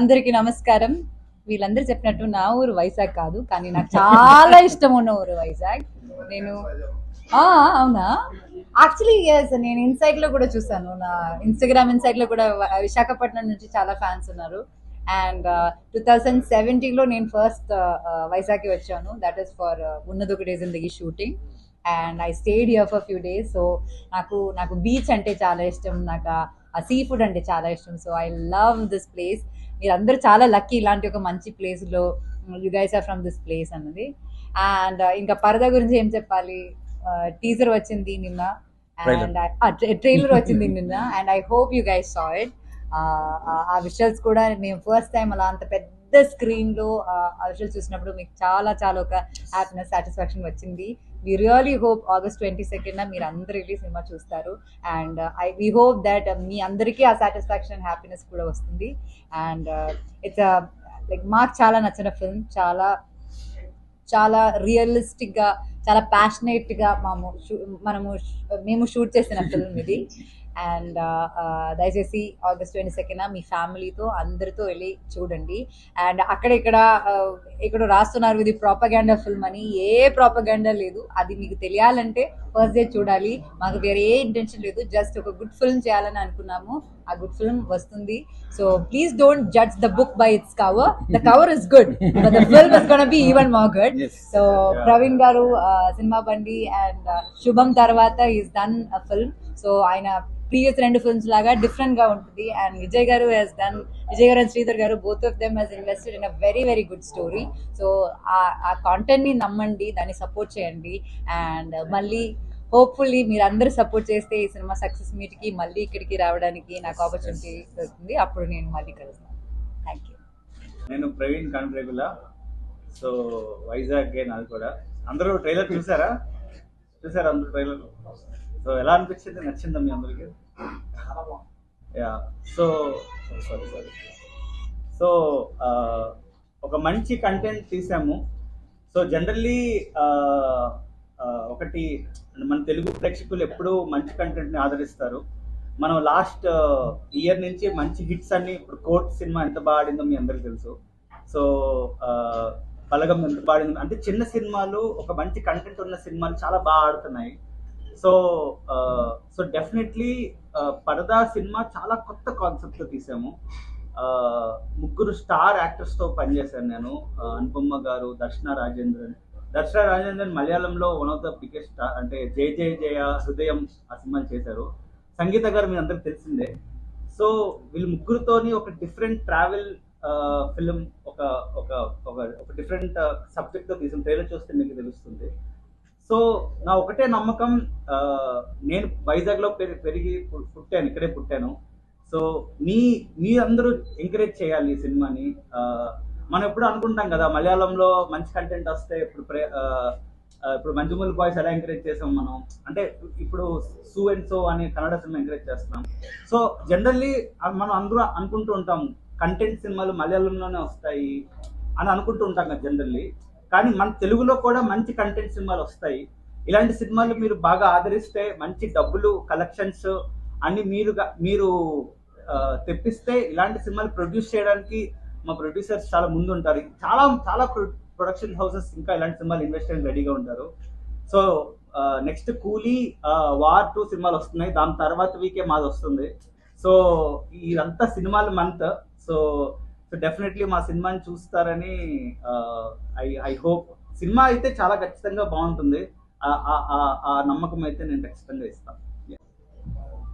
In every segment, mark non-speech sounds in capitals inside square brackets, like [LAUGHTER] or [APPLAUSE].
అందరికీ నమస్కారం. వీళ్ళందరూ చెప్పినట్టు నా ఊరు వైజాగ్ కాదు కానీ నాకు చాలా ఇష్టం ఉన్న ఊరు వైజాగ్. నేను అవునా? యాక్చువల్లీ ఎస్ నేను ఇన్సైట్లో కూడా చూసాను నా ఇన్స్టాగ్రామ్ ఇన్సైట్లో కూడా విశాఖపట్నం నుంచి చాలా ఫ్యాన్స్ ఉన్నారు. అండ్ టూ థౌజండ్ సెవెంటీన్లో నేను ఫస్ట్ uh, uh, వైజాగ్కి వచ్చాను. That is for ఉన్నదొక days in the shooting and I stayed here for few days so నాకు నాకు బీచ్ అంటే చాలా ఇష్టం. నాకు ఆ- సీ ఫుడ్ అంటే చాలా ఇష్టం. So I love this place. మీరందరూ చాలా లక్కీ ఇలాంటి ఒక మంచి ప్లేస్లో you guys are from this place అన్నది. అండ్ ఇంకా పరదా గురించి ఏం చెప్పాలి? టీజర్ వచ్చింది నిన్న. అండ్ ట్రైలర్ వచ్చింది నిన్న. [LAUGHS] And I hope you guys saw it. ఆ విషయాల్స్ కూడా మేము ఫస్ట్ టైం అలా అంత పెద్ద స్క్రీన్లో ఆ విషయాలు చూసినప్పుడు మీకు చాలా చాలా ఒక హ్యాపీనెస్ సాటిస్ఫాక్షన్ వచ్చింది. We really hope August twenty second మీరు అందరు వెళ్ళి సినిమా చూస్తారు. And I we hope that మీ అందరికీ ఆ సాటిస్ఫాక్షన్ హ్యాపీనెస్ కూడా వస్తుంది. అండ్ ఇట్స్ లైక్ మాకు చాలా నచ్చిన ఫిల్మ్ చాలా చాలా రియలిస్టిక్గా చాలా ప్యాషనేట్గా మనము మనము మేము షూట్ చేసిన ఫిల్మ్ ఇది. అండ్ దయచేసి ఆగస్ట్ ట్వంటీ సెకండ్ మీ ఫ్యామిలీతో అందరితో వెళ్ళి చూడండి. అండ్ అక్కడ ఇక్కడ ఇక్కడ రాస్తున్నారు ఇది ప్రాపగాండా ఫిల్మ్ అని. ఏ ప్రాపగాండా లేదు. అది మీకు తెలియాలంటే ఫస్ట్ డే చూడాలి. మాకు వేరే ఏ ఇంటెన్షన్ లేదు. జస్ట్ ఒక గుడ్ ఫిల్మ్ చేయాలని అనుకున్నాము. ఆ గుడ్ ఫిల్మ్ వస్తుంది. So please don't judge the book by its cover the cover is good but the film is gonna be even more good so Praveen garu cinema Bandi and Subham తర్వాత is done a film so ఆయన previous రెండు films లాగా డిఫరెంట్గా ఉంటుంది. And Vijay గారు Hess done Vijay garu and Sridhar garu both of them he's invested in a very very good story so ఆ కాంటెంట్ని నమ్మండి దాన్ని సపోర్ట్ చేయండి. అండ్ మళ్ళీ హోప్ఫుల్లీ మీరు అందరూ సపోర్ట్ చేస్తే ఈ సినిమా సక్సెస్ మీట్కి మళ్ళీ ఇక్కడికి రావడానికి నాకు ఆపర్చునిటీ దొరుకుతుంది. అప్పుడు నేను మళ్ళీ కలుస్తాను. థ్యాంక్ యూ నేను ప్రవీణ్ కన్రేగుల సో వైజాగ్ నాది కూడా. అందరూ ట్రైలర్ చూసారా? చూసారా అందరూ ట్రైలర్ సో ఎలా అనిపించింది? నచ్చిందా మీ అందరికి? Yeah so sorry sorry so ఒక మంచి కంటెంట్ తీసాము. సో జనరల్లీ ఒకటి మన తెలుగు ప్రేక్షకులు ఎప్పుడూ మంచి కంటెంట్ని ఆదరిస్తారు. మనం లాస్ట్ ఇయర్ నుంచి మంచి హిట్స్ అన్ని ఇప్పుడు కోర్ట్ సినిమా ఎంత బాగా ఆడిందో మీ అందరికి తెలుసు. సో బలగం ఎంత బాగా ఆడిందో అంటే చిన్న సినిమాలు ఒక మంచి కంటెంట్ ఉన్న సినిమాలు చాలా బాగా ఆడుతున్నాయి. So so definitely Paradha cinema చాలా కొత్త కాన్సెప్ట్తో తీసాము. ముగ్గురు స్టార్ యాక్టర్స్తో పనిచేశాను నేను. అనుపమ్మ గారు దర్శన రాజేంద్రన్. దర్శన రాజేంద్రన్ మలయాళంలో one of the biggest star అంటే జయ జయ జయ హృదయం ఆ సినిమాలు చేశారు. సంగీత గారు మీ అందరికి తెలిసిందే. సో వీళ్ళు ముగ్గురుతోని ఒక డిఫరెంట్ ట్రావెల్ ఫిల్మ్ ఒక ఒక ఒక ఒక డిఫరెంట్ సబ్జెక్ట్తో తీసిన ట్రైలర్ చూస్తే మీకు తెలుస్తుంది. సో నా ఒకటే నమ్మకం నేను వైజాగ్లో పెరి- పెరిగి పుట్టాను ఇక్కడే పుట్టాను. సో మీ మీ అందరూ ఎంకరేజ్ చేయాలి ఈ సినిమాని. మనం ఎప్పుడు అనుకుంటాం కదా మలయాళంలో మంచి కంటెంట్ వస్తే ఇప్పుడు ప్రే ఇప్పుడు మంజుమల్ బాయ్స్ ఎలా ఎంకరేజ్ చేసాం మనం? అంటే ఇప్పుడు సూ అండ్ సో అని కన్నడ సినిమా ఎంకరేజ్ చేస్తున్నాం. సో జనరల్లీ మనం అందరూ అనుకుంటూ ఉంటాం కంటెంట్ సినిమాలు మలయాళంలోనే వస్తాయి అని అనుకుంటూ ఉంటాం కదా జనరల్లీ. కానీ మన తెలుగులో కూడా మంచి కంటెంట్ సినిమాలు వస్తాయి. ఇలాంటి సినిమాలు మీరు బాగా ఆదరిస్తే మంచి డబ్బులు కలెక్షన్స్ అన్ని మీరు మీరు తెప్పిస్తే ఇలాంటి సినిమాలు ప్రొడ్యూస్ చేయడానికి మా ప్రొడ్యూసర్స్ చాలా ముందు ఉంటారు చాలా చాలా ప్రొడక్షన్ హౌసెస్ ఇంకా ఇలాంటి సినిమాలు ఇన్వెస్ట్ చేయడానికి రెడీగా ఉంటారు. So next Coolie war two cinema వస్తున్నాయి. దాని తర్వాత వీకే మాది వస్తుంది. సో ఇదంతా సినిమాల మంత్ సో సో డెఫినెట్లీ మా సినిమాని చూస్తారని ఐ ఐ హోప్. సినిమా అయితే చాలా ఖచ్చితంగా బాగుంటుంది. ఆ- నమ్మకం అయితే నేను ఖచ్చితంగా ఇస్తాను.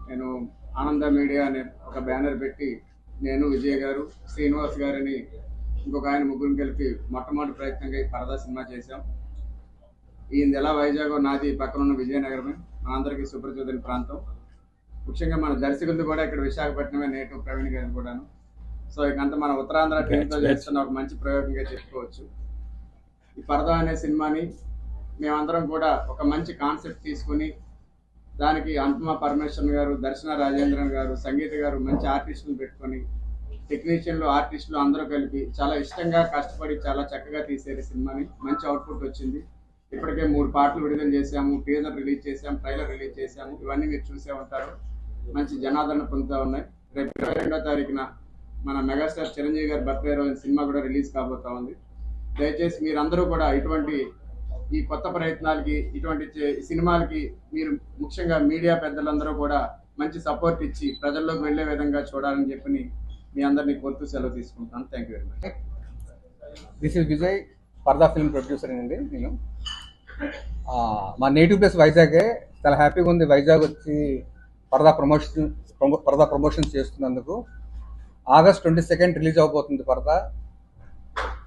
నేను ఆనంద మీడియా అనే ఒక బ్యానర్ పెట్టి నేను విజయ్ గారు శ్రీనివాస్ గారిని ఇంకొక ఆయన ముగ్గురు కలిపి మొట్టమొదటి ప్రయత్నంగా ఈ పరదా సినిమా చేశాం. ఈయనది ఎలా వైజాగ్ నాది పక్కన ఉన్న విజయనగరమే మనందరికీ సుపరిచితమైన ప్రాంతం. ముఖ్యంగా మన దర్శకులు కూడా ఇక్కడ విశాఖపట్నమే నేటివ్ ప్రవీణ్ గారి కూడాను. సో ఇకంత మన ఉత్తరాంధ్ర టీంతో చేస్తున్న ఒక మంచి ప్రయోగంగా చెప్పుకోవచ్చు. ఈ పరదా అనే సినిమాని మేమందరం కూడా ఒక మంచి కాన్సెప్ట్ తీసుకుని దానికి అంతమా పరమేశ్వరన్ గారు దర్శన రాజేంద్రన్ గారు సంగీత గారు మంచి ఆర్టిస్టులు పెట్టుకొని టెక్నీషియన్లు ఆర్టిస్టులు అందరూ కలిపి చాలా ఇష్టంగా కష్టపడి చాలా చక్కగా తీసేది సినిమాని. మంచి అవుట్పుట్ వచ్చింది. ఇప్పటికే మూడు పాటలు విడుదల చేశాము టీజర్ రిలీజ్ చేశాము ట్రైలర్ రిలీజ్ చేశాము. ఇవన్నీ మీరు చూసే ఉంటారు. మంచి జనాదరణ పొందుతూ ఉన్నాయి. రేపు ఇరవై రెండో తారీఖున మన మెగాస్టార్ చిరంజీవి గారి బర్త్డే రోజు సినిమా కూడా రిలీజ్ కాబోతా ఉంది. దయచేసి మీరందరూ కూడా ఇటువంటి ఈ కొత్త ప్రయత్నాలకి ఇటువంటి సినిమాలకి మీరు ముఖ్యంగా మీడియా పెద్దలందరూ కూడా మంచి సపోర్ట్ ఇచ్చి ప్రజల్లోకి వెళ్ళే విధంగా చూడాలని చెప్పి మీ అందరినీ కోరుతూ సెలవు తీసుకుంటాను thank you very much this is Vijay Parda film producer అండి నేను. మా నేటివ్ ప్లేస్ వైజాగే. చాలా హ్యాపీగా ఉంది. వైజాగ్ వచ్చి Paradha promotion promo- Paradha promotions చేస్తున్నందుకు. ఆగస్ట్ ట్వంటీ సెకండ్ రిలీజ్ అవబోతుంది పరదా.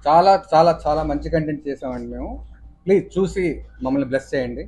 చాలా చాలా చాలా మంచి కంటెంట్ చేసామండి మేము. ప్లీజ్ చూసి మమ్మల్ని బ్లెస్ చేయండి.